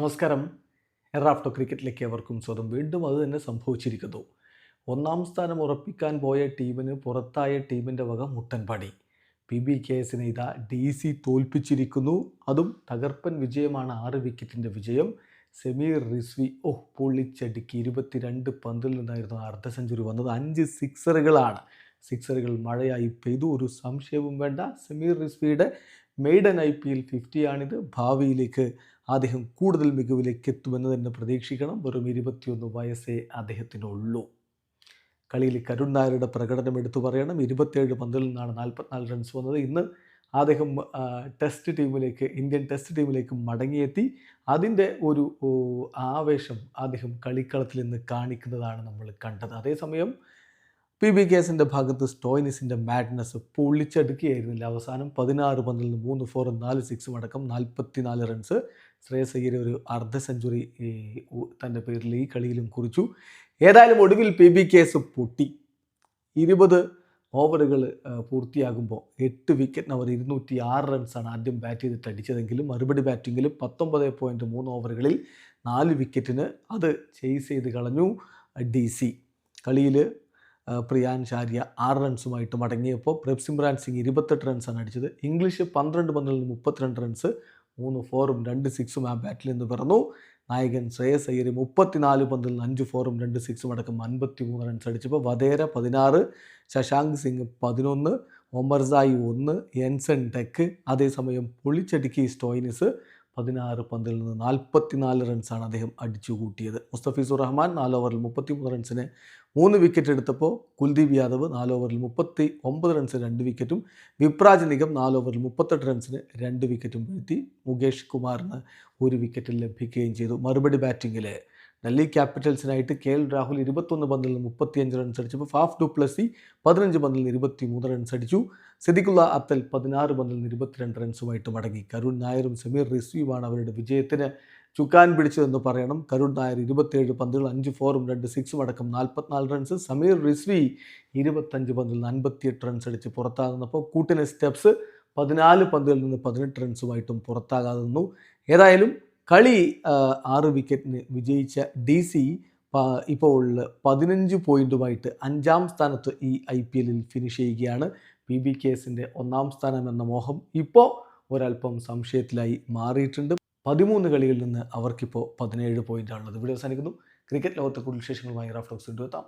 നമസ്കാരം. എറാഫ്റ്റോ ക്രിക്കറ്റിലേക്ക് അവർക്കും സ്വാഗതം. വീണ്ടും അത് തന്നെ സംഭവിച്ചിരിക്കുന്നു. ഒന്നാം സ്ഥാനം ഉറപ്പിക്കാൻ പോയ ടീമിന് പുറത്തായ ടീമിന്റെ വക മുട്ടൻപടി. പി ബി കെ എസിനെ ഇതാ ഡി സി തോൽപ്പിച്ചിരിക്കുന്നു. അതും തകർപ്പൻ വിജയമാണ് ആറ് വിക്കറ്റിന്റെ വിജയം. സെമീർ റിസ്വി ഓ പൊള്ളിച്ചടുക്കി ഇരുപത്തിരണ്ട് പന്തിൽ നിന്നായിരുന്നു അർദ്ധ സെഞ്ചുറി വന്നത്. അഞ്ച് സിക്സറുകളാണ്. സിക്സറുകൾ മഴയായി പെയ്തു. ഒരു സംശയവും വേണ്ട. സെമീർ റിസ്വിയുടെ മെയ്ഡൻ ഐ പി എൽ ഫിഫ്റ്റിയാണിത് ഭാവിയിലേക്ക് അദ്ദേഹം കൂടുതൽ മികവിലേക്ക് എത്തുമെന്ന് തന്നെ പ്രതീക്ഷിക്കണം. വെറും ഇരുപത്തിയൊന്ന് വയസ്സേ അദ്ദേഹത്തിനുള്ളൂ. കളിയിൽ കരുൺ നായരുടെ പ്രകടനം എടുത്തു പറയണം. ഇരുപത്തേഴ് പന്തിൽ നിന്നാണ് നാൽപ്പത്തിനാല് റൺസ് വന്നത്. ഇന്ന് അദ്ദേഹം ടെസ്റ്റ് ടീമിലേക്ക് ഇന്ത്യൻ ടെസ്റ്റ് ടീമിലേക്ക് മടങ്ങിയെത്തി. അതിന്റെ ഒരു ആവേശം അദ്ദേഹം കളിക്കളത്തിൽ നിന്ന് കാണിക്കുന്നതാണ് നമ്മൾ കണ്ടത്. അതേസമയം പി ബി കേസിന്റെ ഭാഗത്ത് സ്റ്റോയിനിസിന്റെ മാഡ്നസ് പൊള്ളിച്ചടുക്കുകയായിരുന്നില്ല. അവസാനം പതിനാറ് പന്തിൽ നിന്ന് മൂന്ന് ഫോറും നാല് സിക്സും അടക്കം നാൽപ്പത്തി നാല് റൺസ് ശ്രേയസ് അയ്യർ ഒരു അർദ്ധ സെഞ്ചുറി തന്റെ പേരിൽ ഈ കളിയിലും കുറിച്ചു. ഏതായാലും ഒടുവിൽ പി ബി കേസ് പൊട്ടി. ഇരുപത് ഓവറുകൾ പൂർത്തിയാകുമ്പോൾ എട്ട് വിക്കറ്റിന് അവർ ഇരുന്നൂറ്റി ആറ് റൺസാണ് ആദ്യം ബാറ്റ് ചെയ്തിട്ട് അടിച്ചതെങ്കിലും മറുപടി ബാറ്റിങ്ങിൽ പത്തൊമ്പത് പോയിന്റ് മൂന്ന് ഓവറുകളിൽ നാല് വിക്കറ്റിന് അത് ചേസ് ചെയ്ത് കളഞ്ഞു. D C. കളിയിൽ പ്രിയാൻ ഷാരിയ ആറ് റൺസുമായിട്ട് മടങ്ങിയപ്പോൾ പ്രഭ് സിംറാൻ സിംഗ് ഇരുപത്തെട്ട് റൺസാണ് അടിച്ചത്. ഇംഗ്ലീഷ് പന്ത്രണ്ട് പന്തിൽ നിന്ന് മുപ്പത്തിരണ്ട് റൺസ് മൂന്ന് ഫോറും രണ്ട് സിക്സും ആ ബാറ്റിൽ നിന്ന് പിറന്നു. നായകൻ ശ്രേയസ് അയ്യർ മുപ്പത്തിനാല് പന്തിൽ അഞ്ച് ഫോറും രണ്ട് സിക്സും അടക്കം അൻപത്തി മൂന്ന് റൺസ് അടിച്ചപ്പോൾ വധേര പതിനാറ് ശശാങ്ക് സിംഗ് പതിനൊന്ന് ഒമർസായി ഒന്ന് എൻസൺ ടെക്ക് അതേസമയം പൊളിച്ചടുക്കി സ്റ്റോയിനിസ് പതിനാറ് പന്തിൽ നിന്ന് നാൽപ്പത്തിനാല് റൺസാണ് അദ്ദേഹം അടിച്ചു കൂട്ടിയത് മുസ്തഫീസുർ റഹ്മാൻ നാല് ഓവറിൽ മുപ്പത്തിമൂന്ന് റൺസിന് മൂന്ന് വിക്കറ്റ് എടുത്തപ്പോൾ കുൽദീപ് യാദവ് നാല് ഓവറിൽ മുപ്പത്തി ഒമ്പത് റൺസിന് രണ്ട് വിക്കറ്റും വിപ്രാജ് നിഗം നാല് ഓവറിൽ മുപ്പത്തെട്ട് റൺസിന് രണ്ട് വിക്കറ്റും വീഴ്ത്തി മുകേഷ് കുമാറിന് ഒരു വിക്കറ്റ് ലഭിക്കുകയും ചെയ്തു. മറുപടി ബാറ്റിങ്ങിൽ ഡൽഹി ക്യാപിറ്റൽസിനായിട്ട് കെ എൽ രാഹുൽ ഇരുപത്തൊന്ന് പന്തിൽ നിന്ന് മുപ്പത്തിയഞ്ച് റൺസ് അടിച്ചപ്പോൾ ഫാഫ് ഡു പ്ലസി പതിനഞ്ച് പന്തിൽ നിന്ന് ഇരുപത്തി മൂന്ന് റൺസ് അടിച്ചു. സിദിക്കുള്ള അത്തൽ പതിനാറ് പന്തിൽ നിന്ന് ഇരുപത്തിരണ്ട് റൺസുമായിട്ട് മടങ്ങി. കരുൺ നായരും സമീർ റിസ്വിയുമാണ് അവരുടെ വിജയത്തിന് ചുക്കാൻ പിടിച്ചതെന്ന് പറയണം. കരുൺ നായർ ഇരുപത്തേഴ് പന്തുകൾ അഞ്ച് ഫോറും രണ്ട് സിക്സും അടക്കം നാൽപ്പത്തിനാല് റൺസ് സമീർ റിസ്വി ഇരുപത്തഞ്ച് പന്തിൽ നിന്ന് അൻപത്തിയെട്ട് റൺസ് അടിച്ച് പുറത്താകുന്നപ്പോൾ കൂട്ടിന് സ്റ്റെപ്സ് പതിനാല് പന്തുകളിൽ നിന്ന് പതിനെട്ട് റൺസുമായിട്ടും പുറത്താകാതെ നിന്നു. ഏതായാലും കളി ആറ് വിക്കറ്റിന് വിജയിച്ച ഡി സി ഇപ്പോൾ പതിനഞ്ച് പോയിന്റുമായിട്ട് അഞ്ചാം സ്ഥാനത്ത് ഈ ഐ പി എല്ലിൽ ഫിനിഷ് ചെയ്യുകയാണ്. പി ബി കേസിന്റെ ഒന്നാം സ്ഥാനം എന്ന മോഹം ഇപ്പോൾ ഒരല്പം സംശയത്തിലായി മാറിയിട്ടുണ്ട്. പതിമൂന്ന് കളികളിൽ നിന്ന് അവർക്കിപ്പോൾ പതിനേഴ് പോയിന്റാണുള്ളത് ഇവിടെ അവസാനിക്കുന്നു. ക്രിക്കറ്റ് ലോകത്തെ കൂടുതൽ വിശേഷങ്ങളുമായി റാഫ്റ്റോക്സ് എത്താം.